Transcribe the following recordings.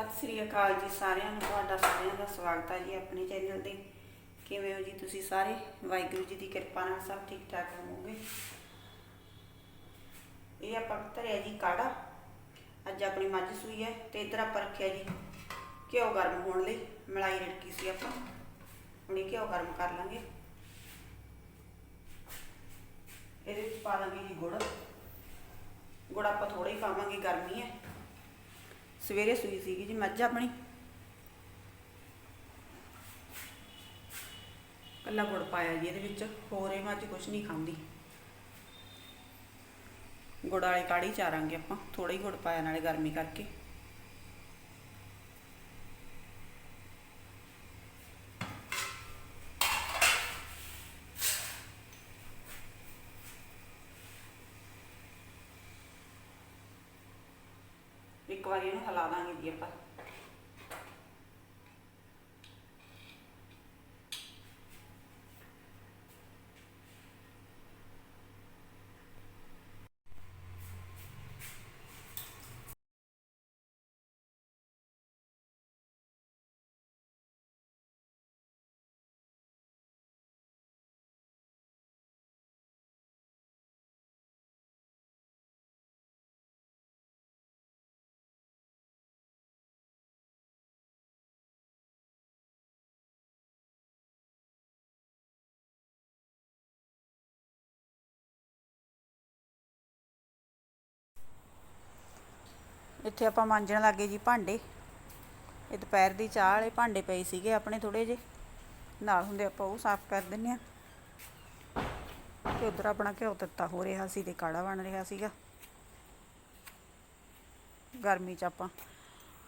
ਸਤਿ ਸ੍ਰੀ ਅਕਾਲ ਜੀ ਸਾਰਿਆਂ ਨੂੰ, ਤੁਹਾਡਾ ਸਾਰਿਆਂ ਦਾ ਸਵਾਗਤ ਹੈ ਜੀ ਆਪਣੇ ਚੈਨਲ ਤੇ। ਕਿਵੇਂ ਹੋ ਜੀ ਤੁਸੀਂ ਸਾਰੇ? ਵਾਹਿਗੁਰੂ ਜੀ ਦੀ ਕਿਰਪਾ ਨਾਲ ਸਭ ਠੀਕ ਠਾਕ ਹੋਵੋਗੇ। ਇਹ ਆਪਾਂ ਧਰਿਆ ਜੀ ਕਾੜਾ। ਅੱਜ ਆਪਣੀ ਮੱਝ ਸੂਈ ਹੈ ਤੇ ਇਧਰ ਆਪਾਂ ਰੱਖਿਆ ਜੀ ਘਿਓ ਗਰਮ ਹੋਣ ਲਈ। ਮਲਾਈ ਰੜਕੀ ਸੀ ਆਪਾਂ। ਹੁਣੇ ਘਿਓ ਗਰਮ ਕਰ ਲਾਂਗੇ। ਇਹਦੇ ਵਿੱਚ ਪਾ ਲਾਂਗੇ ਜੀ ਗੁੜ। ਗੁੜ ਆਪਾਂ ਥੋੜਾ ਹੀ ਪਾਵਾਂਗੇ, ਗਰਮੀ ਹੈ। ਸਵੇਰੇ ਸੂਈ ਸੀਗੀ ਜੀ, ਮੱਝ ਆਪਣੀ। ਕੱਲਾ ਗੁੜ ਪਾਇਆ ਜੀ ਇਹਦੇ ਵਿੱਚ, ਹੋਰ ਇਹ ਮੱਝ ਕੁਝ ਨਹੀਂ ਖਾਂਦੀ। ਗੁੜ ਵਾਲੀ ਕਾੜੀ ਚਾਰਾਂਗੇ ਆਪਾਂ ਥੋੜਾ ਹੀ ਗੁੜ ਪਾਇਆ ਨਾਲੇ ਗਰਮੀ ਕਰਕੇ ਇੱਕ ਵਾਰੀ ਇਹਨੂੰ ਹਿਲਾ ਦਾਂਗੇ ਜੀ ਆਪਾਂ। ਇੱਥੇ ਆਪਾਂ ਮਾਂਜਣ ਲੱਗੇ ਜੀ ਭਾਂਡੇ। ਇਹ ਦੁਪਹਿਰ ਦੀ ਚਾਹ ਵਾਲੇ ਭਾਂਡੇ ਪਏ ਸੀਗੇ ਆਪਣੇ ਥੋੜੇ ਜੇ ਨਾਲ ਹੁੰਦੇ ਆਪਾਂ ਉਹ ਸਾਫ਼ ਕਰ ਦਿੰਨੇ ਆ ਤੇ ਉਧਰ ਆਪਣਾ ਘਿਓ ਤੱਤਾ ਹੋ ਰਿਹਾ ਸੀ ਤੇ ਕਾੜਾ ਬਣ ਰਿਹਾ ਸੀਗਾ। ਗਰਮੀ 'ਚ ਆਪਾਂ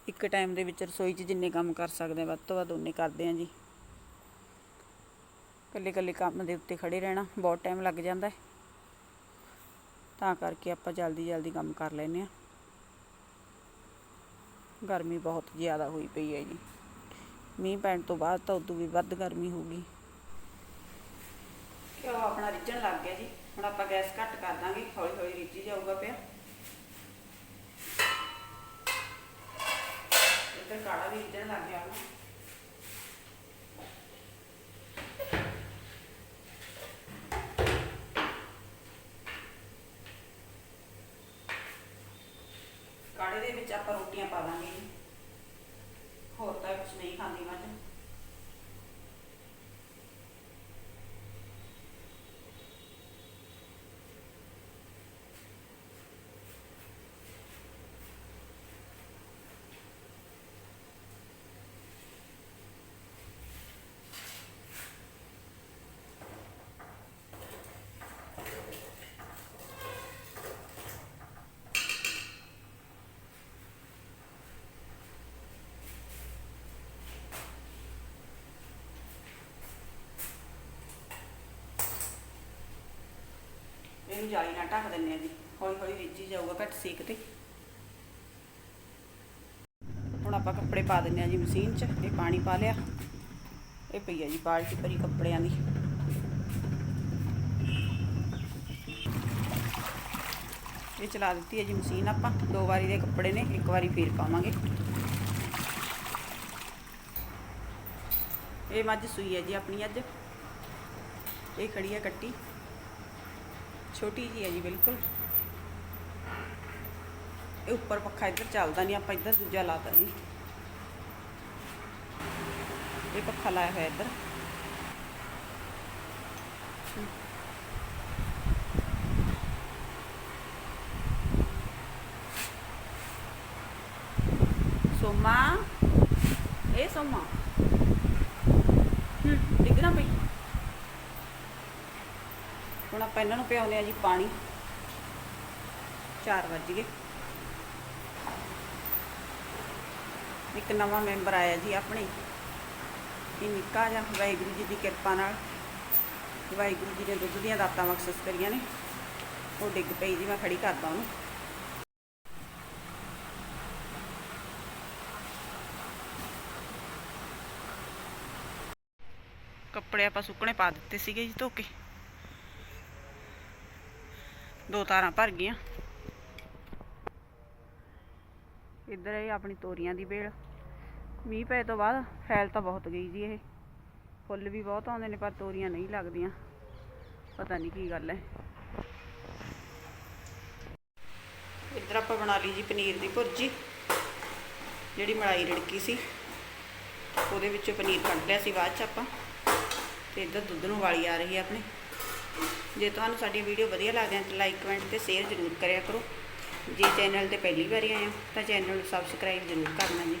ਇੱਕ ਟਾਈਮ ਦੇ ਵਿੱਚ ਰਸੋਈ 'ਚ ਜਿੰਨੇ ਕੰਮ ਕਰ ਸਕਦੇ ਆ ਵੱਧ ਤੋਂ ਵੱਧ ਉਨੇ ਕਰਦੇ ਆ ਜੀ। ਇਕੱਲੇ ਇਕੱਲੇ ਕੰਮ ਦੇ ਉੱਤੇ ਖੜੇ ਰਹਿਣਾ ਬਹੁਤ ਟਾਈਮ ਲੱਗ ਜਾਂਦਾ ਹੈ। ਤਾਂ ਕਰਕੇ ਆਪਾਂ ਜਲਦੀ ਜਲਦੀ ਕੰਮ ਕਰ ਲੈਨੇ ਆ ਗਰਮੀ ਬਹੁਤ ਜ਼ਿਆਦਾ ਹੋਈ ਪਈ ਹੈ ਜੀ। ਮੀਂਹ ਪੈਣ ਤੋਂ ਬਾਅਦ ਤਾਂ ਉਦੋਂ ਵੀ ਵੱਧ ਗਰਮੀ ਹੋਊਗੀ ਘਿਓ ਆਪਣਾ ਰਿੱਝਣ ਲੱਗ ਗਿਆ ਜੀ। ਹੁਣ ਆਪਾਂ ਗੈਸ ਘੱਟ ਕਰ ਦਾਂਗੇ ਹੌਲੀ ਹੌਲੀ ਰਿੱਝੀ ਜਾਊਗਾ ਪਿਆ। ਇੱਧਰ ਕਾੜਾ ਵੀ ਰਿੱਝਣ ਲੱਗ ਗਿਆ ਹੁਣ ਕਾੜੇ ਦੇ ਵਿੱਚ ਆਪਾਂ ਰੋਟੀਆਂ ਪਾ ਦਾਂਗੇ ਜੀ ਹੋਰ ਤਾਂ ਕੁਝ ਨਹੀਂ ਖਾਂਦੀ ਮੱਝ ਇਹਨੂੰ ਜਾਲੀ ਨਾਲ ਢੱਕ ਦਿੰਨੇ ਆ ਜੀ। ਹੌਲੀ ਹੌਲੀ ਰਿੱਝੀ ਜਾਊਗਾ ਘੱਟ ਸੇਕ ਤੇ। ਹੁਣ ਆਪਾਂ ਕੱਪੜੇ ਪਾ ਦਿੰਨੇ ਆ ਜੀ ਮਸ਼ੀਨ 'ਚ, ਇਹ ਪਾਣੀ ਪਾ ਲਿਆ। ਇਹ ਪਈ ਆ ਜੀ ਬਾਲਟੀ ਭਰੀ ਕੱਪੜਿਆਂ ਦੀ। ਇਹ ਚਲਾ ਦਿੱਤੀ ਹੈ ਜੀ ਮਸ਼ੀਨ ਆਪਾਂ। ਦੋ ਵਾਰੀ ਦੇ ਕੱਪੜੇ ਨੇ, ਇੱਕ ਵਾਰੀ ਫੇਰ ਪਾਵਾਂਗੇ। ਇਹ ਮੱਝ ਸੂਈ ਹੈ ਜੀ ਆਪਣੀ ਅੱਜ। ਇਹ ਖੜੀ ਹੈ ਕੱਟੀ। ਛੋਟੀ ਜੀ ਹੈ ਜੀ, ਬਿਲਕੁਲ। ਇਹ ਉੱਪਰ ਪੱਖਾ ਇੱਧਰ ਚੱਲਦਾ ਨਹੀਂ, ਆਪਾਂ ਇੱਧਰ ਦੂਜਾ ਲਾਤਾ ਜੀ। ਇਹ ਪੱਖਾ ਲਾਇਆ ਹੋਇਆ ਇੱਧਰ। ਸੋਮਾ, ਇਹ ਸੋਮਾ। ਹੂੰ, ਡਿੱਗਣਾ ਪਈ। ਹੁਣ ਆਪਾਂ ਇਹਨਾਂ ਨੂੰ ਪਿਆਉਂਦੇ ਆ ਜੀ ਪਾਣੀ। 4 ਵੱਜ ਗਏ। ਇੱਕ ਨਵਾਂ ਮੈਂਬਰ ਆਇਆ ਜੀ ਆਪਣੇ। ਇਹ ਨਿੱਕਾ ਜਿਹਾ ਵਾਹਿਗੁਰੂ ਜੀ ਦੀ ਕਿਰਪਾ ਨਾਲ। ਵਾਹਿਗੁਰੂ ਜੀ ਨੇ ਦੁੱਧ ਦੀਆਂ ਦਾਤਾਂ ਬਖਸ਼ਿਸ਼ ਕਰੀਆਂ ਨੇ। ਉਹ ਡਿੱਗ ਪਈ ਜੀ, ਮੈਂ ਖੜੀ ਕਰਦਾ ਉਹਨੂੰ। ਕੱਪੜੇ ਆਪਾਂ ਸੁੱਕਣੇ ਪਾ ਦਿੱਤੇ ਸੀਗੇ ਜੀ ਧੋ ਕੇ। ਦੋ ਤਾਰਾਂ ਭਰ ਗਈਆਂ। ਇੱਧਰ ਇਹ ਆਪਣੀ ਤੋਰੀਆਂ ਦੀ ਵੇਲ। ਮੀਂਹ ਪਏ ਤੋਂ ਬਾਅਦ ਫੈਲ ਤਾਂ ਬਹੁਤ ਗਈ ਜੀ ਇਹ। ਫੁੱਲ ਵੀ ਬਹੁਤ ਆਉਂਦੇ ਨੇ, ਪਰ ਤੋਰੀਆਂ ਨਹੀਂ ਲੱਗਦੀਆਂ। ਪਤਾ ਨਹੀਂ ਕੀ ਗੱਲ ਹੈ। ਇੱਧਰ ਆਪਾਂ ਬਣਾ ਲਈ ਜੀ ਪਨੀਰ ਦੀ ਭੁਰਜੀ। ਜਿਹੜੀ ਮਲਾਈ ਰੜਕੀ ਸੀ। ਉਹਦੇ ਵਿੱਚੋਂ ਪਨੀਰ ਕੱਢ ਲਿਆ ਸੀ ਬਾਅਦ ਚ ਆਪਾਂ। ਤੇ ਇੱਧਰ ਦੁੱਧ ਨੂੰ ਵਾਲੀ ਆ ਰਹੀ ਹੈ ਆਪਣੇ। ਜੇ ਤੁਹਾਨੂੰ ਸਾਡੀ ਵੀਡੀਓ ਵਧੀਆ ਲੱਗਦੀਆਂ ਤਾਂ ਲਾਈਕ ਕਮੈਂਟ ਤੇ ਸ਼ੇਅਰ ਜ਼ਰੂਰ ਕਰਿਆ ਕਰੋ। ਜੇ ਚੈਨਲ ਤੇ ਪਹਿਲੀ ਵਾਰੀ ਆਏ ਹੋ ਤਾਂ ਚੈਨਲ ਨੂੰ ਸਬਸਕ੍ਰਾਈਬ ਜ਼ਰੂਰ ਕਰਨਾ ਜੀ।